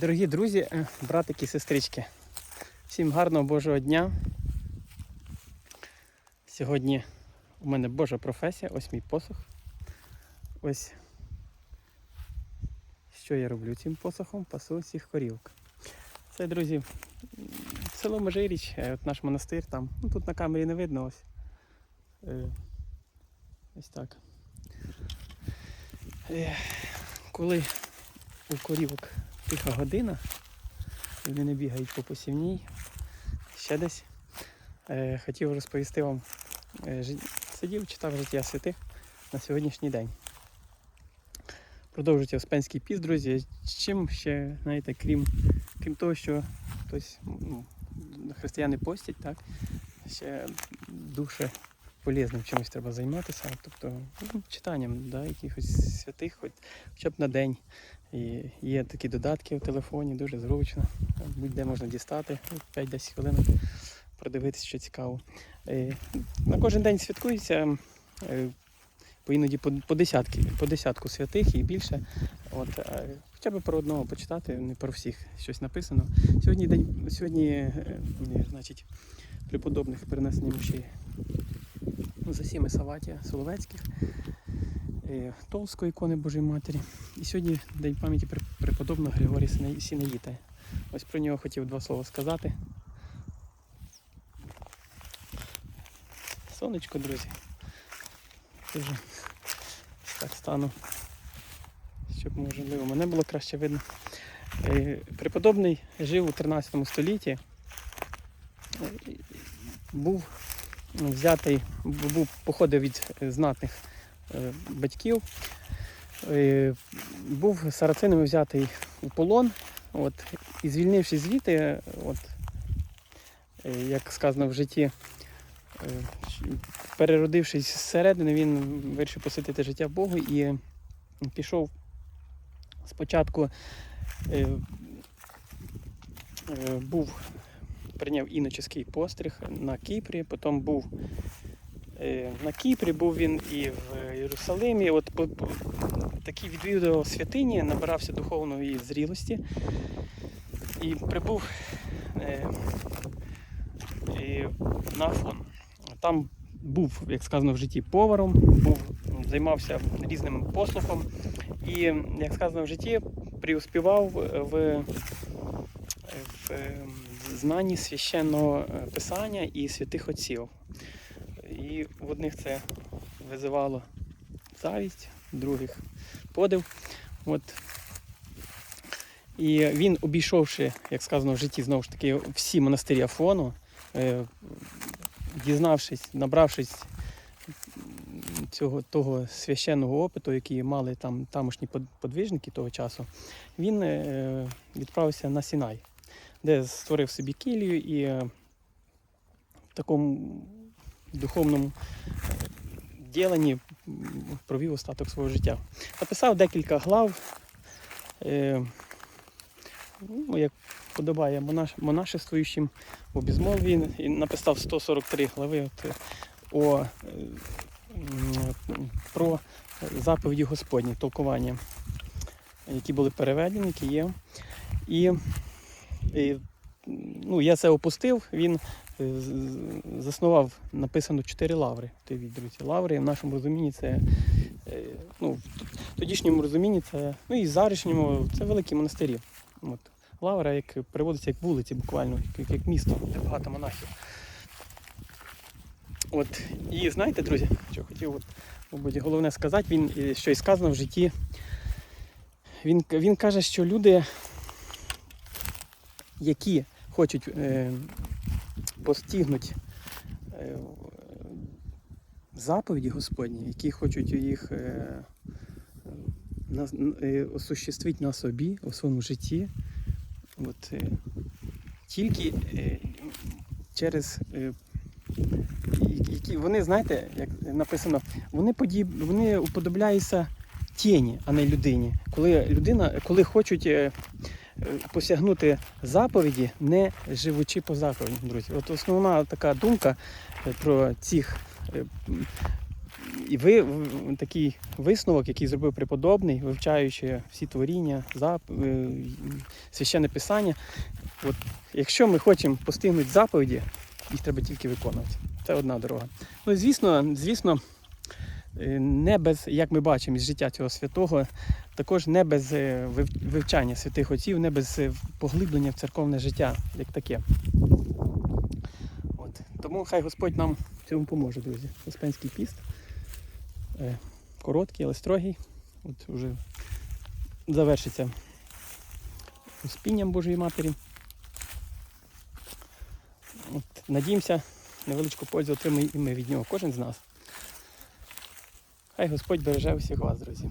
Дорогі друзі, е, братики, сестрички, всім гарного Божого дня. Сьогодні у мене Божа професія, ось мій посох. Ось що я роблю цим посохом, пасу всіх корівок. Це, друзі, село Межиріч, е, от наш монастир там. Ну, тут на камері не видно ось. Е, Ось так. Коли у корівок тиха година, вони не бігають по посівній, ще десь. Е, хотів розповісти вам, е, сидів, читав життя святих на сьогоднішній день. Продовжується Успенський піст, друзі. Чим ще, знаєте, крім, крім того, що хтось, ну, християни постять, так? Ще дуже полезним чимось треба займатися. Тобто ну, читанням да, якихось святих, хоч, хоча б на день. І є такі додатки в телефоні, дуже зручно. Будь-де можна дістати 5-10 хвилин, продивитися, що цікаво. Е, На кожен день святкується е, іноді по, десятки, по десятку святих і більше. От, е, хоча б про одного почитати, не про всіх щось написано. Сьогодні день, сьогодні, значить, преподобних перенесення мощей ну, за Саватія Соловецьких. е, Толської ікони Божої Матері. І сьогодні день пам'яті преподобного Григорія Сінаїта. Ось про нього хотів два слова сказати. Сонечко, друзі. Дуже так стану, щоб можливо мене було краще видно. Е, Преподобний жив у 13 столітті. Е, Був взятий, був, походив від е, знатних е, батьків. Е, Був сарацинами взятий у полон. От, і звільнившись звідти, от, як сказано в житті, переродившись зсередини, він вирішив посвятити життя Богу і пішов спочатку. Був прийняв іноческий постриг на Кіпрі, потім був е, на Кіпрі, був він і в Єрусалимі. От по- такі відвідував святині, набирався духовної зрілості і прибув е, на Афон. Там був, як сказано в житті, поваром, був, займався різним послухом і, як сказано в житті, преуспівав в, в знанні священного е, писання і святих отців. І в одних це визивало завість, в других подив. От. І він, обійшовши, як сказано в житті, знову ж таки, всі монастирі Афону, е, дізнавшись, набравшись цього того священного опиту, який мали там тамошні под- подвижники того часу, він е, відправився на Сінай, де створив собі кілію і е, в такому духовному діленні провів остаток свого життя. Написав декілька глав. Е, ну, як подобає монаш, монашествуючим у безмолві, і написав 143 глави от, е, о, про заповіді Господні, толкування, які були переведені, які є. І, і ну, я це опустив, він е, заснував, написано чотири лаври. Друзі, лаври в нашому розумінні це е, ну, в тодішньому розумінні це, ну і зарішньому це великі монастирі. От. Лавра, як переводиться як вулиці, буквально, як, як місто, де багато монахів. От, і знаєте, друзі, що хотів, от, мабуть, головне сказати, він е, що і сказано в житті. Він, він каже, що люди, які хочуть е, постигнути е, заповіді Господні, які хочуть їх е, на, е, осуществити на собі, у своєму житті, от, е, тільки е, через е, які вони, знаєте, як написано, вони подіб, вони уподобляються тіні, а не людині. Коли людина, коли хочуть е, посягнути заповіді, не живучи по заповіді, друзі. От основна така думка е, про цих е, І ви такий висновок, який зробив преподобний, вивчаючи всі творіння, зап... е, священне писання. От, якщо ми хочемо постигнути заповіді, їх треба тільки виконувати. Це одна дорога. Ну звісно, звісно, не без, як ми бачимо із життя цього святого, також не без е, вивчання святих отців, не без е, поглиблення в церковне життя, як таке. От. Тому хай Господь нам в цьому поможе, друзі. Успенський піст. Е, Короткий, але строгий. От вже завершиться успінням Божої Матері. От, надіємося, невеличку пользу отримаємо і ми від нього, кожен з нас. Хай Господь береже всіх вас, друзі.